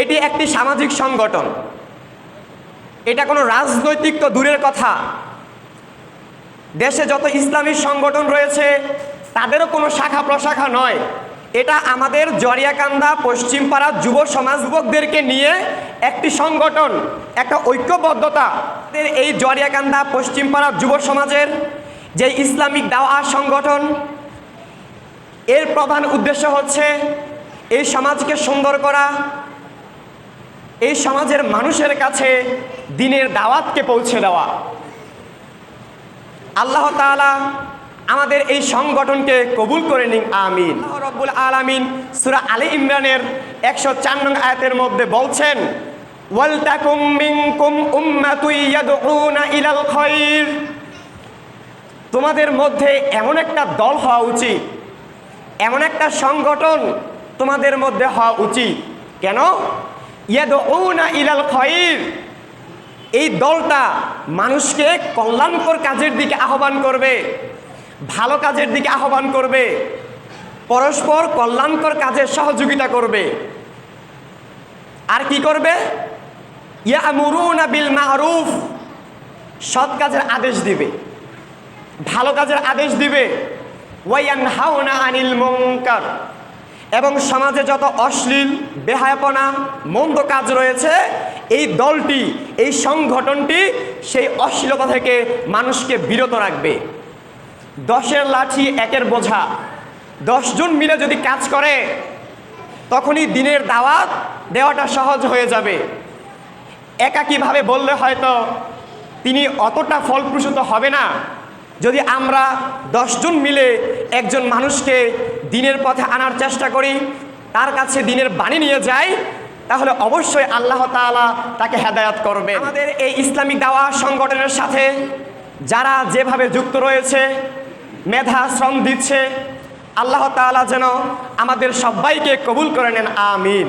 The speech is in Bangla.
এটি একটি সামাজিক সংগঠন। এটা কোনো রাজনৈতিক তো দূরের কথা। দেশে যত ইসলামী সংগঠন রয়েছে, তাদেরও কোনো শাখা প্রশাখা নয়। এটা আমাদের জরিয়াকান্দা পশ্চিমপাড়া যুব সমাজ যুবকদেরকে নিয়ে একটি সংগঠন, একটা ঐক্যবদ্ধতা। এই জরিয়াকান্দা পশ্চিমপাড়া যুব সমাজের যে ইসলামিক দাওয়া সংগঠন, এর প্রধান উদ্দেশ্য হচ্ছে এই সমাজকে সুন্দর করা এই সমাজের মানুষের কাছে দিনের দাওয়াতকে পৌঁছে দেওয়া। আল্লাহ তাআলা আমাদের এই সংগঠনকে কবুল করে নিন, আমিন। রব্বুল আলামিন সূরা আলী ইমরানের একশো চার নং আয়াতের মধ্যে বলছেন তোমাদের মধ্যে এমন একটা দল হওয়া উচিত, এমন একটা সংগঠন তোমাদের মধ্যে হওয়া উচিত। কেন? ইয়াদউনা ইলাল খায়র। এই দলটা মানুষকে কল্যাণকর কাজের দিকে আহ্বান করবে, ভালো কাজের দিকে আহ্বান করবে, পরস্পর কল্যাণকর কাজের সহযোগিতা করবে। আর কি করবে? ইয়ামুরুনা বিল মারুফ। সৎ কাজের আদেশ দিবে, ভালো কাজের আদেশ দিবে। ওয়াইয়ান হাওনা আনিল মুনকার। এবং সমাজে যত অশ্লীল, বেহায়াপনা, মন্দ কাজ রয়েছে, এই দলটি, এই সংগঠনটি সেই অশ্লীলতা থেকে মানুষকে বিরত রাখবে। দশের লাঠি একের বোঝা। দশজন মিলে যদি কাজ করে, তখনই দিনের দাওয়াত দেওয়াটা সহজ হয়ে যাবে। একাকীভাবে বললে হয়তো তিনি অতটা ফলপ্রসূত হবে না। যদি আমরা দশজন মিলে একজন মানুষকে দিনের পথে আনার চেষ্টা করি, তার কাছে দিনের বাণী নিয়ে যাই, তাহলে অবশ্যই আল্লাহ তালা তাকে হেদায়াত করবে। আমাদের এই ইসলামিক দাওয়া সংগঠনের সাথে যারা যেভাবে যুক্ত রয়েছে, মেধা, শ্রম দিচ্ছে, আল্লাহ তালা যেন আমাদের সবাইকে কবুল করে নেন, আমিন।